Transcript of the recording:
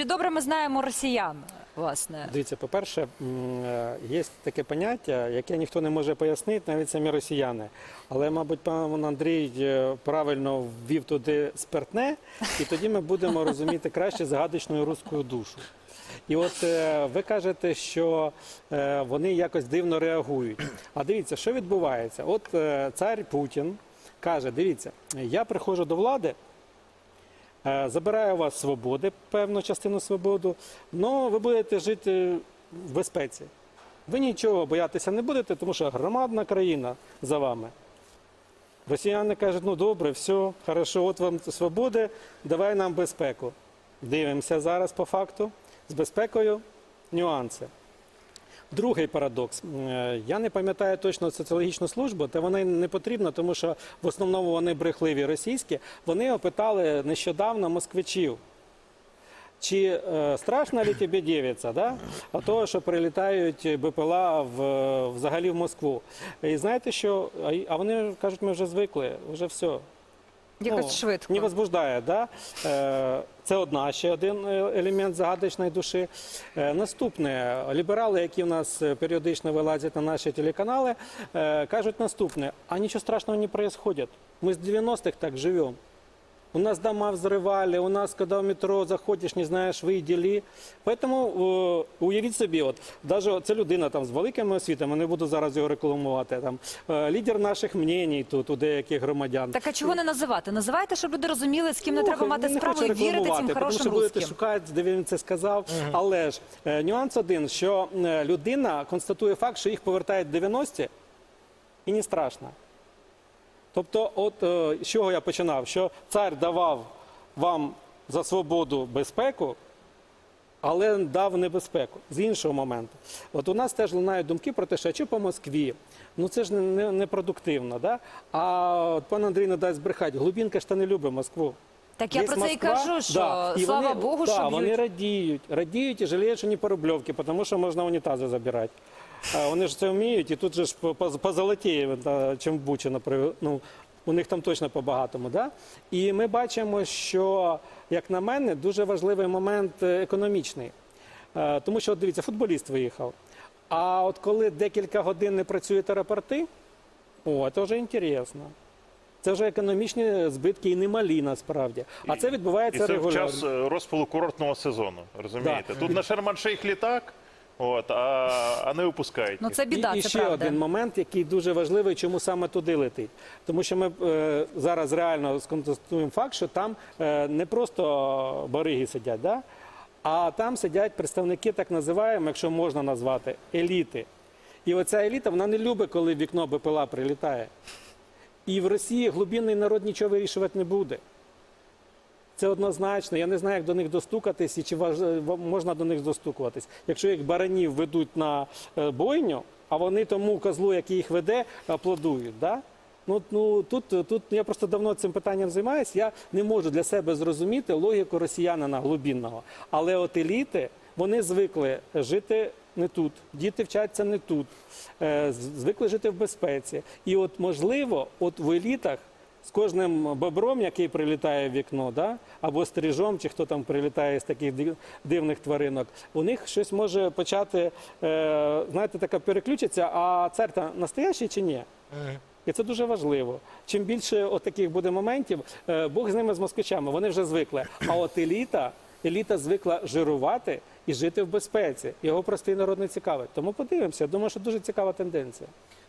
Чи добре ми знаємо росіян? Власне, Дивіться, по-перше, е, є таке поняття, яке ніхто не може пояснити, навіть самі росіяни. Але, мабуть, пан Андрій е, правильно ввів туди спиртне, і тоді ми будемо розуміти краще загадочну руську душу. І от е, ви кажете, що вони якось дивно реагують. А дивіться, що відбувається? От цар Путін каже: дивіться, я приходжу до влади. Е, Забираю у вас свободи, певну частину свободу, але ви будете жити в безпеці. Ви нічого боятися не будете, тому що громадна країна за вами. Росіяни кажуть, ну добре, все, хорошо, от вам свободи, давай нам безпеку. Дивимося зараз по факту. З безпекою нюанси. Другий парадокс. Е, Я не пам'ятаю точно соціологічну службу, та вона не потрібна, тому що в основному вони брехливі російські. Вони опитали нещодавно москвичів. Чи е, страшно ли тобі дівиться, да? а того, що прилітають БПЛА в, взагалі в Москву. І знаєте що? А вони кажуть, ми вже звикли, вже все. Якось Ну, швидко. Не возбуждає, да? Е, Це одна ще один е, елемент загадочної душі. Е, Наступне, ліберали, які в нас періодично вилазять на наші телеканали, кажуть наступне: а нічого страшного не відбувається. Ми з 90-х так живем. У нас дома взрывали, у нас, когда в метро заходиш, не знаєш, виділи. Поэтому е, уявіть собі, от, даже це людина там з великими освітами, не буду зараз його рекламувати, там, е, лідер наших мнєній тут у деяких громадян. Так а чого не називати? Називайте, щоб люди розуміли, з ким не треба мати справу і вірити цим тому хорошим що будете русським. шукати, де він це сказав. Але ж е, нюанс один, що е, людина констатує факт, що їх повертають в 90-ті, і не страшно. Тобто, от е, з чого я починав? Що цар давав вам за свободу безпеку, але дав небезпеку з іншого моменту. От у нас теж лунають думки про те, що чи по Москві. Ну це ж не, не, не продуктивно. Да? А от пан Андрій не дасть брехати. Глубінка ж та не любить Москву. Так я Є про це і Москва, кажу, що і слава вони, Богу, да, що вони радіють, радіють і жаліють, що не по рубльовки, тому що можна унітази забирати. А вони ж це вміють, і тут же ж по- по- позолотіє, чим в Бучі, наприклад. Ну, у них там точно по-багатому. Да? І ми бачимо, що, як на мене, дуже важливий момент е, економічний. Е, Тому що, от дивіться, футболіст виїхав. А от коли декілька годин не працюють аеропорти, о, це вже інтересно. Це вже економічні збитки і немалі насправді. А це І відбувається це в час е, розпалу курортного сезону. Розумієте? Да. Тут на Шерман-Шейх літак, от, а, а не випускають. Ну це біда, і, і ще правда. один момент, який дуже важливий, чому саме туди летить. Тому що ми е, зараз реально сконстатуємо факт, що там е, не просто бариги сидять, да? а там сидять представники так називаємо, якщо можна назвати, еліти. І оця еліта вона не любить, коли в вікно БПЛА прилітає. І в Росії глибинний народ нічого вирішувати не буде. Це однозначно. Я не знаю, як до них достукатись і чи можна до них достукуватись. Якщо їх баранів ведуть на е, бойню, а вони тому козлу, який їх веде, аплодують. Да? Ну, ну тут, тут я просто давно цим питанням займаюся. Я не можу для себе зрозуміти логіку росіянина глибинного. Але от еліти вони звикли жити не тут, діти вчаться не тут, е, звикли жити в безпеці. І от можливо, от в елітах з кожним бобром, який прилітає в вікно, да? або стрижом, чи хто там прилітає з таких дивних тваринок, у них щось може почати, е, знаєте, така переключиться, а цар та настоящий чи ні? І це дуже важливо. Чим більше от таких буде моментів, е, Бог з ними з москвичами, вони вже звикли. А от еліта, еліта звикла жирувати і жити в безпеці. Його простий народ не цікавить. Тому подивимося. Думаю, що дуже цікава тенденція.